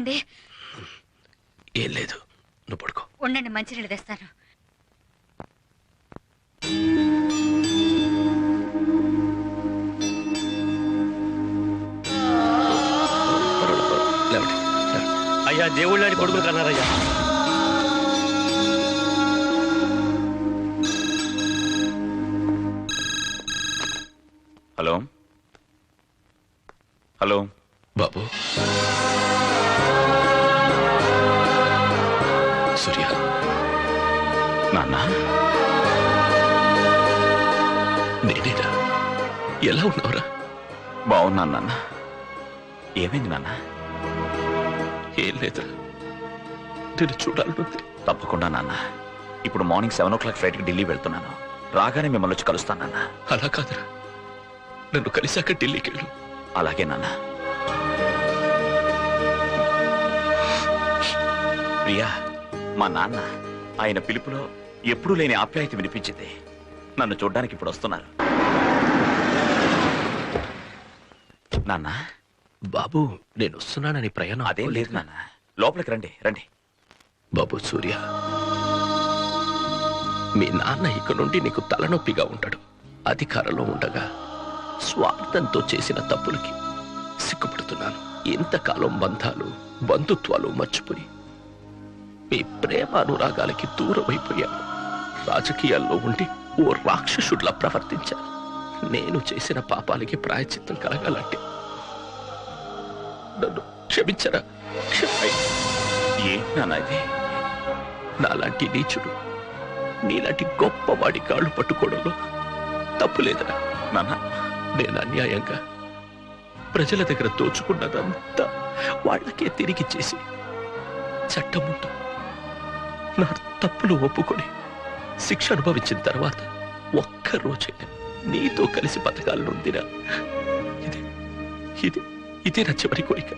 ఏమైందండి ఏం లేదు. నువ్వు పడుకో. ఉండండి మంచినీళ్ళు తెస్తాను. పర్వాలేదు. లేవండి, లేవండి. అయ్యా దేవుళ్ళని కొడుకులు కన్నారయ్యా. నేనేనా? ఎలా ఉన్నావురా? బాగున్నాను నాన్న. ఏమైంది నాన్న? ఏం లేదురా నేను చూడాలనుంది. తప్పకుండా నాన్న. ఇప్పుడు మార్నింగ్ సెవెన్ ఓ క్లాక్ ఫ్లైట్కి ఢిల్లీ వెళ్తున్నాను. రాగానే మిమ్మల్ని వచ్చి కలుస్తాను నాన్న. అలా కాదురా. నన్ను కలిశాక ఢిల్లీకి వెళ్ళు. అలాగే నాన్న. ప్రియా మా నాన్న ఆయన పిలుపులో ఎప్పుడూ లేని ఆప్యాయత వినిపించింది. నన్ను చూడ్డానికి ఇప్పుడు వస్తున్నారు. నాన్న? బాబు నేను వస్తున్నానని ప్రయాణం అదేం లేదు నాన్న. లోపలికి రండి రండి. బాబు సూర్య. మీ నాన్న ఇక నుండి నీకు తలనొప్పిగా ఉంటాడు. అధికారంలో ఉండగా స్వార్థంతో చేసిన తప్పులకి సిగ్గుపడుతున్నాను. ఇంతకాలం బంధాలు బంధుత్వాలు మర్చిపోయి మీ ప్రేమ అనురాగాలకి దూరమైపోయాను. రాజకీయాల్లో ఉండి ఓ రాక్షసుడిలా ప్రవర్తించాను నేను చేసిన పాపాలకి ప్రాయచిత్తం కలగాలంటే. నన్ను క్షమించరా. క్షమ ఏంటి నాన్న ఇది? నాలాంటి నీచుడు నీలాంటి గొప్పవాడి కాళ్ళు పట్టుకోవడంలో తప్పు లేదురా. నాన్న నేను అన్యాయంగా ప్రజల దగ్గర దోచుకున్నదంతా వాళ్ళకే తిరిగి చేసి చట్టం ముందు నా తప్పులు ఒప్పుకొని శిక్ష అనుభవించిన తర్వాత ఒక్కరోజే నీతో కలిసి బతకాలనుందిరా ఇది ఇది ఇదే నా చివరి కోరిక.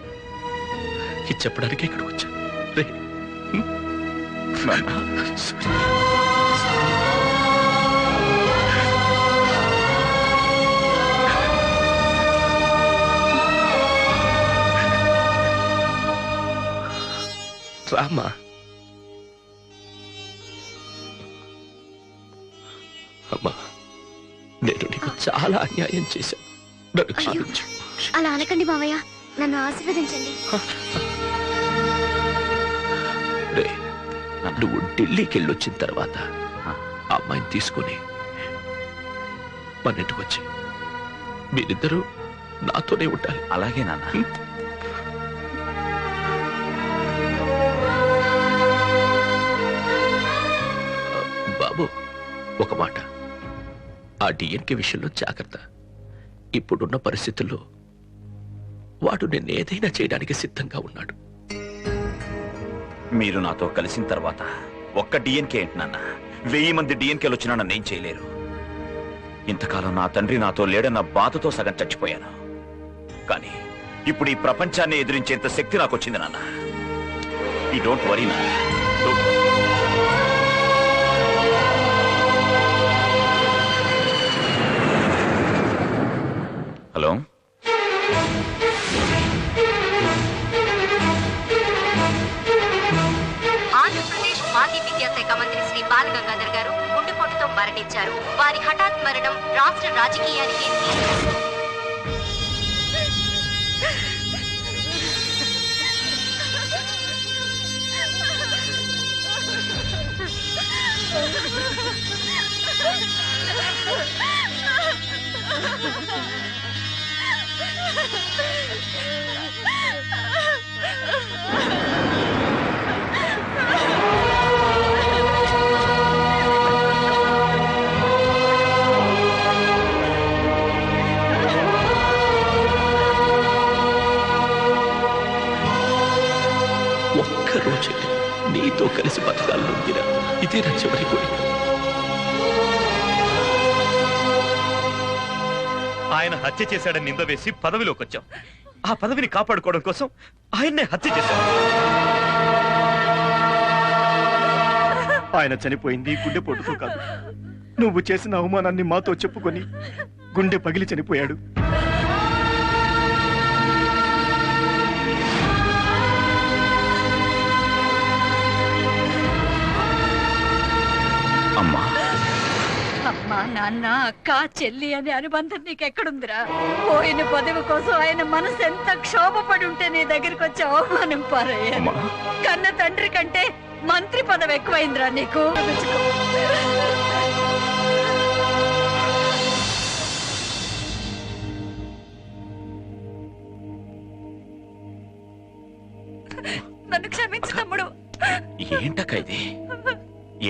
ఇది చెప్పడానికి ఇక్కడికి వచ్చా రే రామా. అమ్మా నేను నీకు చాలా అన్యాయం చేశాను. నన్ను క్షమించు. అలా అనకండి మావయ్య. నన్ను ఆశీర్వదించండి. రే నువ్వు ఢిల్లీకి వెళ్ళొచ్చిన తర్వాత ఆ. అమ్మాయిని తీసుకొని మన ఇంటికి వచ్చి. మీరిద్దరూ నాతోనే ఉండాలి. అలాగే నాన్న. బాబు ఒక మాట. ఆ డిఎన్కే విషయంలో జాగ్రత్త. ఇప్పుడున్న పరిస్థితుల్లో వాడు నేనేదైనా చేయడానికి సిద్ధంగా ఉన్నాడు. మీరు నాతో కలిసిన తర్వాత ఒక్క డిఎన్కే ఏంటి వెయ్యి మంది డిఎన్కేలు వచ్చినా నన్ను చేయలేరు. ఇంతకాలం నా తండ్రి నాతో లేడన్న బాధతో సగం చచ్చిపోయాను. కానీ ఇప్పుడు ఈ ప్రపంచాన్ని ఎదిరించేంత శక్తి నాకు వచ్చింది నాన్న. ఈ డోంట్ వరీ నాన్న. ఆయన హత్య చేశాడని నింద వేసి పదవిలోకి వచ్చాం ఆ పదవిని కాపాడుకోవడం కోసం ఆయన్నే హత్య చేశాం. ఆయన చనిపోయింది గుండెపోటుతో కాదు. నువ్వు చేసిన అవమానాన్ని మాతో చెప్పుకొని గుండె పగిలి చనిపోయాడు. అమ్మా. అమ్మా నాన్న అక్క చెల్లి అనే అనుబంధం నీకెక్కడుందిరా? పోయిన పదవి కోసం ఆయన మనసు ఎంత క్షోభపడి ఉంటే నీ దగ్గరికి వచ్చి అవమానం పారయ్యా. కన్న తండ్రి కంటే మంత్రి పదవి ఎక్కువైందిరా నీకు. నన్ను క్షమించు తమ్ముడు. ఏంటక్క ఇది?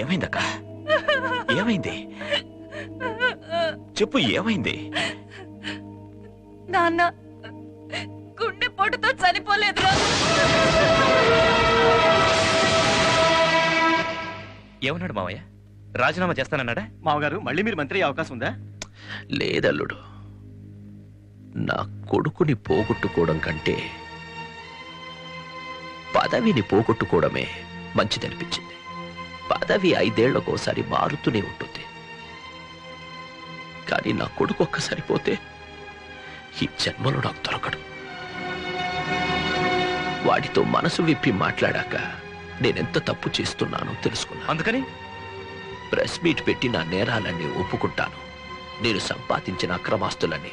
ఏమైందక్క? ఏమైంది? చెప్పు ఏమైంది? నాన్న గుండె పొట్టుతో చనిపోలేదురా. ఏమన్నాడు మావయ్య? రాజీనామా చేస్తానన్నాడా? మామగారు మళ్ళీ మీరు మంత్రి అయ్యే అవకాశం ఉందా? లేదల్లుడు. నా కొడుకుని పోగొట్టుకోవడం కంటే పదవిని పోగొట్టుకోవడమే మంచిదనిపించింది. పదవి ఐదేళ్ళకోసారి మారుతూనే ఉంటుంది. కానీ నా కొడుకు ఒక్కసారి పోతే ఈ జన్మలో నాకు దొరకడు. వాడితో మనసు విప్పి మాట్లాడాక నేనెంత తప్పు చేస్తున్నానో తెలుసుకున్నాను. అందుకని? ప్రెస్ మీట్ పెట్టి నా నేరాలన్నీ ఒప్పుకుంటాను. నేను సంపాదించిన అక్రమాస్తులన్నీ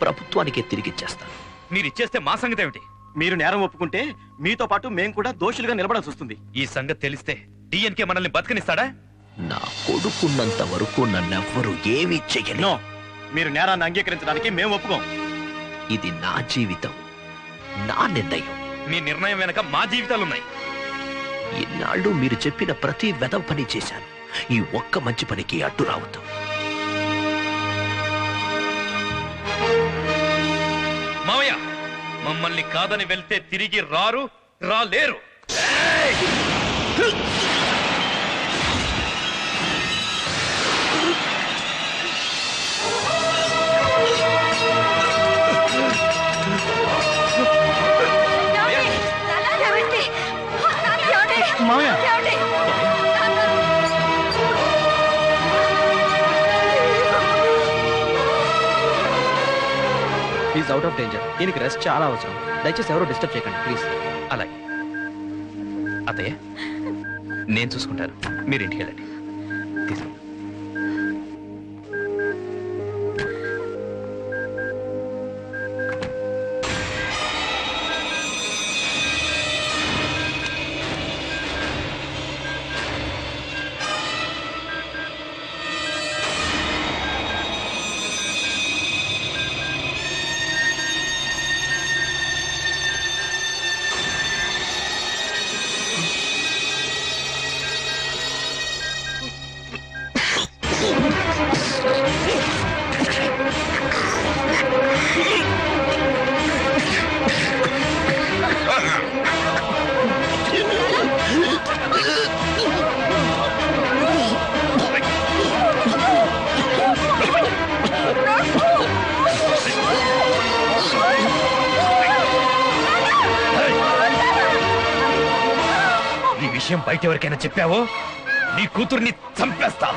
ప్రభుత్వానికే తిరిగిచ్చేస్తాను మీరు ఇచ్చేస్తే మా సంగతి ఏమిటి? మీరు నేరం ఒప్పుకుంటే మీతో పాటు మేము కూడా దోషులుగా నిలబడాల్సి వస్తుంది. ఈ సంగతి తెలిస్తే డిఎన్కే మనల్ని బతకనిస్తాడా? నా కొడుకున్నంత వరకు నన్నెవ్వరూ ఏమీ చెయ్యను మీరు నేరాన్ని అంగీకరించడానికి మేము ఒప్పుకోం. ఇది నా జీవితం నా నిర్ణయం. మీ నిర్ణయం వెనక మా జీవితాలున్నాయి. ఇన్నాళ్ళు మీరు చెప్పిన ప్రతి వెదవ పని చేశాను. ఈ ఒక్క మంచి పనికి అడ్డు రావద్దు. మావయ్య మమ్మల్ని కాదని వెళ్తే తిరిగి రారు రాలేరు. అవుట్ ఆఫ్ డేంజర్ దీనికి రెస్ట్ చాలా అవసరం. దయచేసి ఎవరు డిస్టర్బ్ చేయకండి ప్లీజ్ అలాగే. అత్తయ్య నేను చూసుకుంటాను. మీరు ఇంటికి వెళ్ళండి. తీసుకోండి. బయట ఎవరికైనా చెప్పావో? నీ కూతుర్ని చంపేస్తా.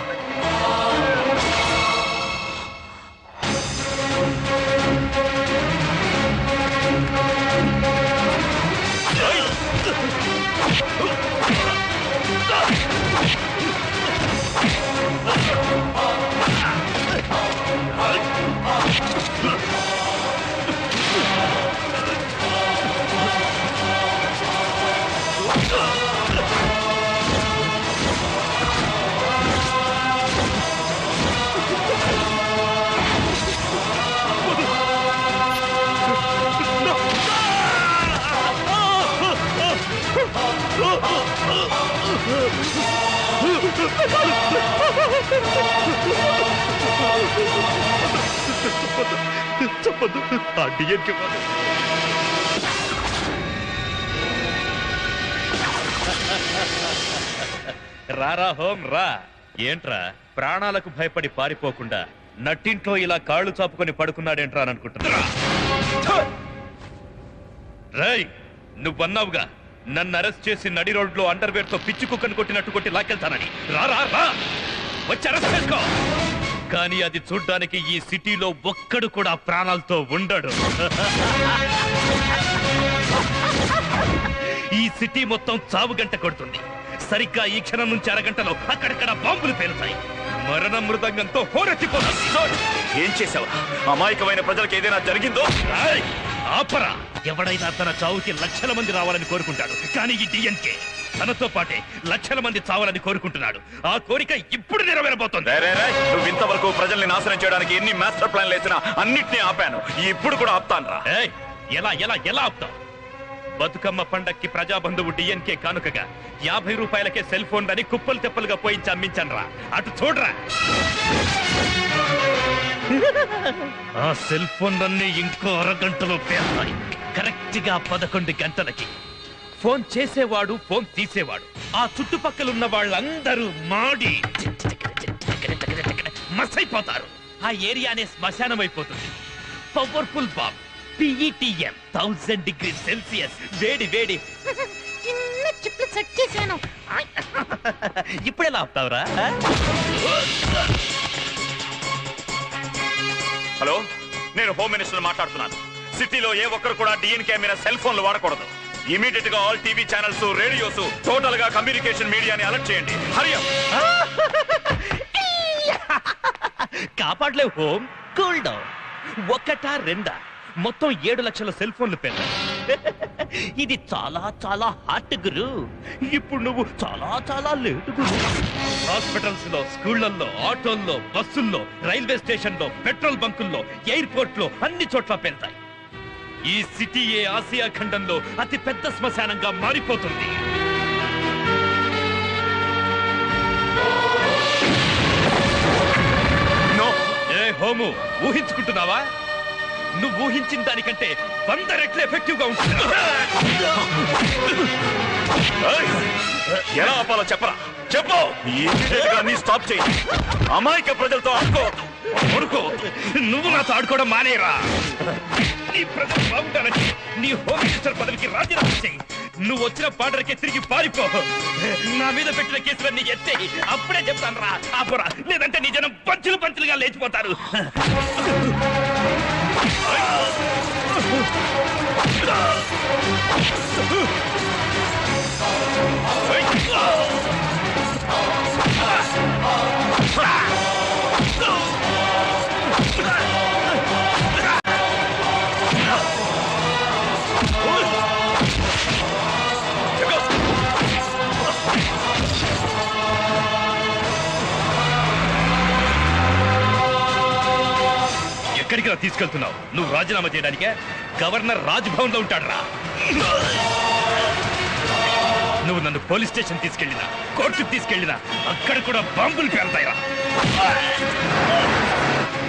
చెప్పదు ఆ రారా హోం రా. ఏంట్రా? ప్రాణాలకు భయపడి పారిపోకుండా నట్టింట్లో ఇలా కాళ్ళు చాపుకొని పడుకున్నాడేంట్రా అని అనుకుంటున్నా. రై నువ్వన్నావుగా. నన్ను అరెస్ట్ చేసి నడి రోడ్లో అండర్వేర్తో పిచ్చి కుక్కను కొట్టినట్టు కొట్టి లాకెళ్తానని రా రా రా. వచ్చి అరెస్ట్ చేసుకో. కానీ అది చూడ్డానికి ఈ సిటీలో ఒక్కడు కూడా ప్రాణాలతో ఉండడు. ఈ సిటీ మొత్తం చావు గంట కొడుతుంది. సరిగ్గా ఈ క్షణం నుంచి అరగంటలో అక్కడక్కడ బాంబులు పేలుతాయి. మరణ మృదంగంతో హోరెత్తిపోతుంది ఏం చేసావురా అమాయకమైన ప్రజలకు ఏదైనా జరిగిందో? ఆపరా. ఎవడైనా తన చావుకి లక్షల మంది రావాలని కోరుకుంటాడు. కానీ ఈ డిఎన్కే తనతో పాటే లక్షల మంది చావాలని కోరుకుంటున్నాడు. ఆ కోరిక ఇప్పుడు నెరవేరబోతోంది. నువ్వు ఇంతవరకు ప్రజల్ని నాశనం చేయడానికి ఎన్ని మాస్టర్ ప్లాన్లు వేసినా అన్నిటినీ ఆపాను. ఇప్పుడు కూడా ఆపుతాను రా. ఏయ్, ఎలా ఎలా ఎలా ఆపుతావు? బతుకమ్మ పండక్కి ప్రజాబంధువు డిఎన్కే కానుకగా యాభై రూపాయలకే సెల్ ఫోన్ అని కుప్పలు తెప్పలుగా పోయించి అమ్మించాను రా. అటు చూడరా. ఆ సెల్ ఫోన్లన్నీ ఇంకో అరగంటలో పేస్తాయి. కరెక్ట్గా పదకొండు గంటలకి. ఫోన్ చేసేవాడు ఫోన్ తీసేవాడు. ఆ చుట్టుపక్కల ఉన్న వాళ్ళందరూ మాడి మసైపోతారు. ఆ ఏరియానే శ్మశానం అయిపోతుంది powerful bomb. PETM. Thousand degree Celsius. వేడి వేడి. చిన్న చిప్లు సెట్ చేశాను. ఇప్పుడు ఎలా ఆపుతావురా? హలో నేను హోమ్ మినిస్టర్ మాట్లాడుతున్నాను. సిటీలో ఏ ఒక్కరు కూడా డిఎన్కే మీద సెల్ ఫోన్లు వాడకూడదు. ఇమీడియట్గా ఆల్ టీవీ ఛానల్స్ రేడియోస్ టోటల్గా కమ్యూనికేషన్ మీడియాని అలర్ట్ చేయండి. హరియం కాపాడలేవు హోమ్. Cool down. ఒకటా రెండా? మొత్తం ఏడు లక్షల సెల్ ఫోన్లు పెద్ద ఇది చాలా చాలా హాట్ గురు. ఇప్పుడు నువ్వు చాలా చాలా లేటు గురు. హాస్పిటల్స్లో స్కూళ్ళల్లో ఆటోల్లో బస్సుల్లో రైల్వే స్టేషన్లో పెట్రోల్ బంకుల్లో ఎయిర్పోర్ట్లో అన్ని చోట్ల పెడతాయి ఈ సిటీయే ఆసియా ఖండంలో అతి పెద్ద శ్మశానంగా మారిపోతుంది. ఏ హోము ఊహించుకుంటున్నావా? నువ్వు ఊహించిన దానికంటే వంద రెట్లు ఎఫెక్టివ్గా ఉంటుంది. ఎలా ఆపాలో చెప్పరా? చెప్పు! నీ స్టాప్ చేయి. అమాయక ప్రజలతో ఆడుకోవద్దు కొడుకు నువ్వు నాతో ఆడుకోవడం మానేరా నీ ప్రజలు బాగుంటానని నీ హోమ్ మినిస్టర్ పదవికి రాజీనామా చేయి. నువ్వు వచ్చిన పాటలకే తిరిగి పారిపో. నా మీద పెట్టిన కేసులన్నీ ఎత్తే అప్పుడే చెప్తాను రా ఆపురా. లేదంటే నీ జనం పంచులు పంచులుగా లేచిపోతారు. ఎక్కడికి రా తీసుకెళ్తున్నావు. నువ్వు రాజీనామా చేయడానికే గవర్నర్ రాజ్భవన్లో ఉంటాడు రా నువ్వు నన్ను పోలీస్ స్టేషన్ తీసుకెళ్ళినా కోర్టుకు తీసుకెళ్ళినా అక్కడ కూడా బాంబులు పేరుతాయిరా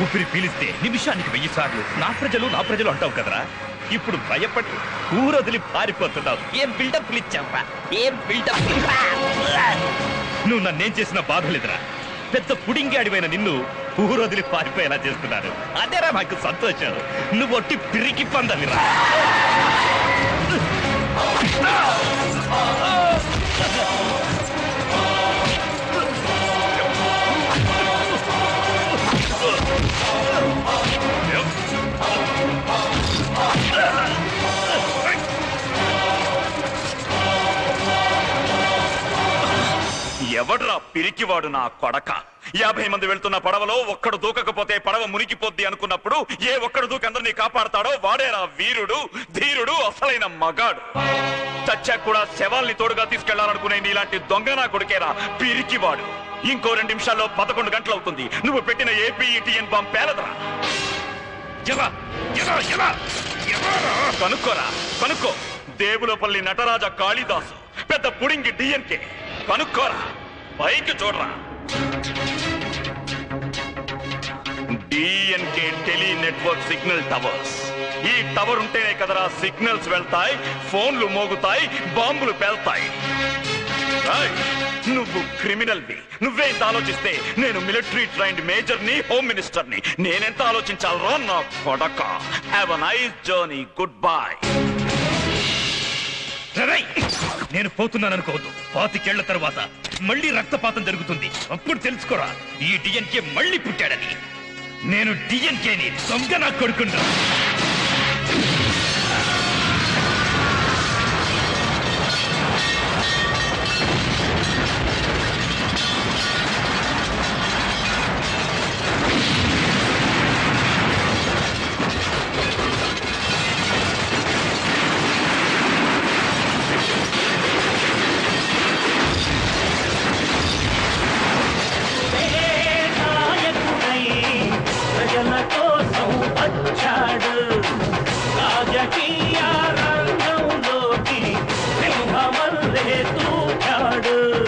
ఊపిరి పీలిస్తే నిమిషానికి వెయ్యి సార్లు నా ప్రజలు నా ప్రజలు అంటావు కదరా? ఇప్పుడు భయపడి ఊరొదిలి పారిపోతున్నావు. ఏం బిల్డప్ ఇచ్చావరా? ఏం బిల్డప్ నువ్వు నన్నేం చేసిన బాధ లేదురా పెద్ద పుడింగాడివైన నిన్ను ఊరొదిలి పారిపోయేలా చేస్తున్నారు. అదేరా నాకు సంతోషం. నువ్వు ఒట్టి పిరికి పందవిరా ఎవడ్రా పిరికివాడు నా కొడక? యాభై మంది వెళ్తున్న పడవలో ఒక్కడు దూకకపోతే పడవ మునిగిపోద్ది అనుకున్నప్పుడు ఏ ఒక్కడు దూకి అందరినీ కాపాడతాడో వాడేరా వీరుడు ధీరుడు అసలైన మగాడు. చచ్చాక కూడా శవాల్ని తోడుగా తీసుకెళ్ళాలనుకునే నీలాంటి దొంగ నా కొడుకేరా పిరికివాడు. ఇంకో రెండు నిమిషాల్లో పదకొండు గంటలు అవుతుంది. నువ్వు పెట్టిన ఏపీఈటీఎన్ బాంబ్ పేలదరా కనుక్కోరా కనుక్కో. దేవులపల్లి నటరాజ కాళిదాసు పెద్ద పుడింగి డిఎన్కే. కనుక్కోరా పైకి చూడరా. DNK tele network signal towers ఈ టవర్ ఉంటేనే కదరా సిగ్నల్స్ వెళ్తాయి ఫోన్లు మోగుతాయి బాంబులు పేల్తాయి. నువ్వు క్రిమినల్ వి. నువ్వే ఇంత ఆలోచిస్తే నేను మిలిటరీ ట్రైన్డ్ మేజర్ని హోమ్ మినిస్టర్ని. నేనెంత ఆలోచించాలరా నా కొడక have a nice journey goodbye నేను పోతున్నాను అనుకోవద్దు. పాతికేళ్ళ తర్వాత మళ్ళీ రక్తపాతం జరుగుతుంది. అప్పుడు తెలుసుకోరా ఈ డిఎన్కే మళ్ళీ పుట్టాడని. నేను డిఎన్కేని దొంగ నా కొడుకుంటా